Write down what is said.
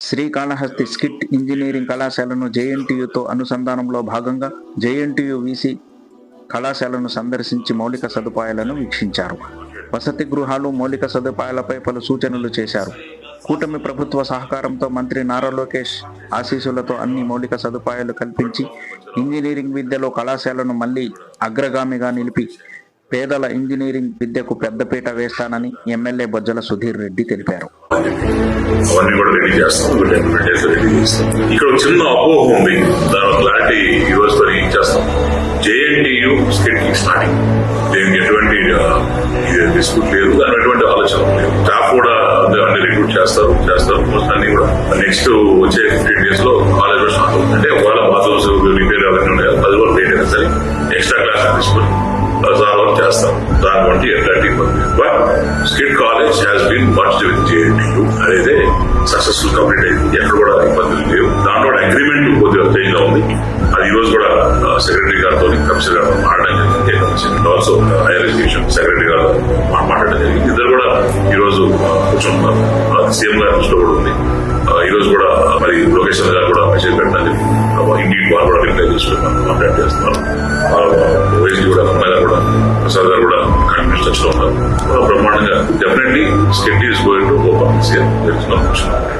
Srikalahasti skit engineering కళాశాలను జేఎన్టీయుతో అనుసంధానంలో భాగంగా JNTU VC కళాశాలను సందర్శించి మౌలిక సదుపాయాలను వీక్షించారు. వసతి గృహాలు మౌలిక సదుపాయాలపై పలు సూచనలు చేశారు. కూటమి ప్రభుత్వ సహకారంతో మంత్రి నారా లోకేష్ ఆశీస్సులతో అన్ని మౌలిక సదుపాయాలు కల్పించి ఇంజనీరింగ్ విద్యలో కళాశాలను మళ్ళీ అగ్రగామిగా నిలిపి పేదల ఇంజనీరింగ్ విద్యకు పెద్దపీట వేస్తానని ఎమ్మెల్యే బొజ్జల సుధీర్ రెడ్డి తెలిపారు. కూడా చేస్తాం. ఇక్కడ చిన్న అపోహ ఉంది. దాని క్లారిటీ జేఎన్టీయు స్కిట్ స్టార్టింగ్ దీనికి ఎటువంటి డిస్ప్యూట్ లేదు. దాని ఎటువంటి ఆలోచన లేదు. స్టాఫ్ కూడా అన్ని రిక్రూట్ చేస్తారు చేస్తారు. అన్ని కూడా. నెక్స్ట్ వచ్చే ఫిఫ్టీన్ డేస్లో కాలేజ్ ఎక్స్ట్రా క్లాస్ తీసుకుని సాల్వ్ అవుట్ చేస్తాం. దాని వంటి ఎట్లాంటి but SKIT college has been much with JNTU అనేది సక్సెస్ఫుల్ కంప్లీట్ అయింది. ఎక్కడ కూడా ఇబ్బందులు లేవు. దాంట్లో అగ్రిమెంట్ కొద్దిగా చేంజ్లో ఉంది. అది ఈ రోజు కూడా సెక్రటరీ గారితో కమిషనర్ గారితో మాట్లాడడం జరిగింది. ఆల్సో హైయర్ ఎడ్యుకేషన్ సెక్రటరీ గారు మాట్లాడడం జరిగింది. ఇద్దరు కూడా ఈ రోజు కూర్చుంటున్నారు. సీఎం గారి దృష్టిలో కూడా ఉంది. ఈ రోజు కూడా మరి లొకేషన్ గారు కూడా మెసేజ్ పెట్టాలి ఇండియన్ వారు కూడా రిప్లై తీసుకున్నారు కాంటాక్ట్ చేస్తున్నారు. కంటిన్యూస్ టచ్ లో ఉన్నారు బ్రహ్మాండంగా definitely state is going to open